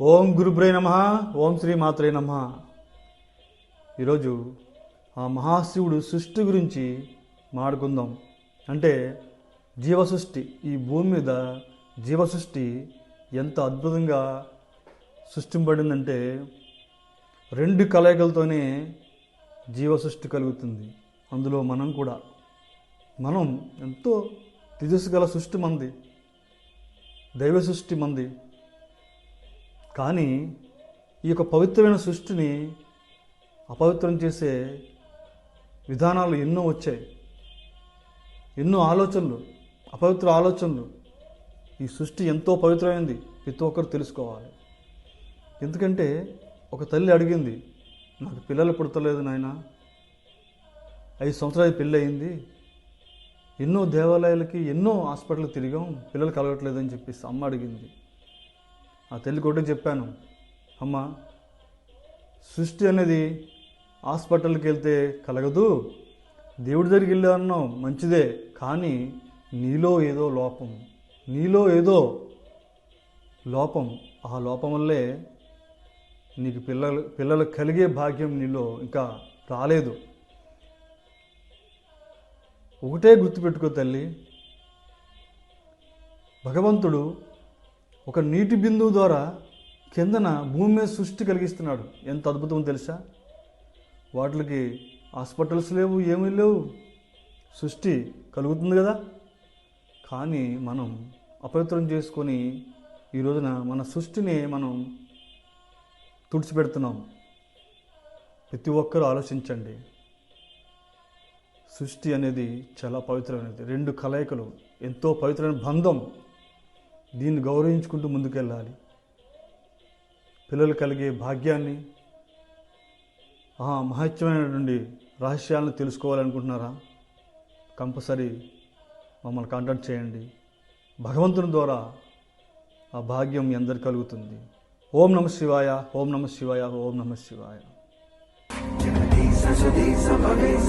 ఓం గురుబ్రై నమ ఓం శ్రీ మాత్రే నమ. ఈరోజు ఆ మహాశివుడు సృష్టి గురించి మాడుకుందాం అంటే జీవసృష్టి ఈ భూమి మీద జీవసృష్టి ఎంత అద్భుతంగా సృష్టింపబడిందంటే రెండు కలయికలతోనే జీవసృష్టి కలుగుతుంది. అందులో మనం కూడా. మనం ఎంతో తేజస్సు గల సృష్టి మంది దైవ సృష్టి మంది కానీ ఈ యొక్క పవిత్రమైన సృష్టిని అపవిత్రం చేసే విధానాలు ఎన్నో వచ్చాయి. ఎన్నో ఆలోచనలు అపవిత్ర ఆలోచనలు. ఈ సృష్టి ఎంతో పవిత్రమైంది. ప్రతి ఒక్కరు తెలుసుకోవాలి. ఎందుకంటే ఒక తల్లి అడిగింది నాకు పిల్లలు పుడతలేదు నాయన. ఐదు సంవత్సరాలు పెళ్ళి అయింది. ఎన్నో దేవాలయాలకి ఎన్నో హాస్పిటల్ తిరిగాం. పిల్లలు కలగట్లేదని చెప్పేసి అమ్మ అడిగింది. ఆ తల్లి కూడా చెప్పాను అమ్మ సృష్టి అనేది హాస్పిటల్కి వెళ్తే కలగదు దేవుడి దగ్గరికి వెళ్ళానో మంచిదే కానీ నీలో ఏదో లోపం నీలో ఏదో లోపం ఆ లోపం వల్లే నీకు పిల్లలు పిల్లలు కలిగే భాగ్యం నీలో ఇంకా రాలేదు. ఒకటే గుర్తుపెట్టుకో తల్లి భగవంతుడు ఒక నీటి బిందువు ద్వారా కిందన భూమి మీద సృష్టి కలిగిస్తున్నాడు. ఎంత అద్భుతం తెలుసా? వాటికి హాస్పిటల్స్ లేవు ఏమీ లేవు. సృష్టి కలుగుతుంది కదా? కానీ మనం అపవిత్రం చేసుకొని ఈ రోజున మన సృష్టిని మనం తుడిచిపెడుతున్నాం. ప్రతి ఒక్కరూ ఆలోచించండి. సృష్టి అనేది చాలా పవిత్రమైనది. రెండు కలయికలు ఎంతో పవిత్రమైన బంధం. దీన్ని గౌరవించుకుంటూ ముందుకెళ్ళాలి. పిల్లలు కలిగే భాగ్యాన్ని మహత్యమైనటువంటి రహస్యాలను తెలుసుకోవాలనుకుంటున్నారా? కంపల్సరీ మమ్మల్ని కాంటాక్ట్ చేయండి. భగవంతుని ద్వారా ఆ భాగ్యం మీ అందరు కలుగుతుంది. ఓం నమ శివాయ ఓం నమ శివాయ ఓం నమ శివాయ. జగదీశ సుదీశ భవేశ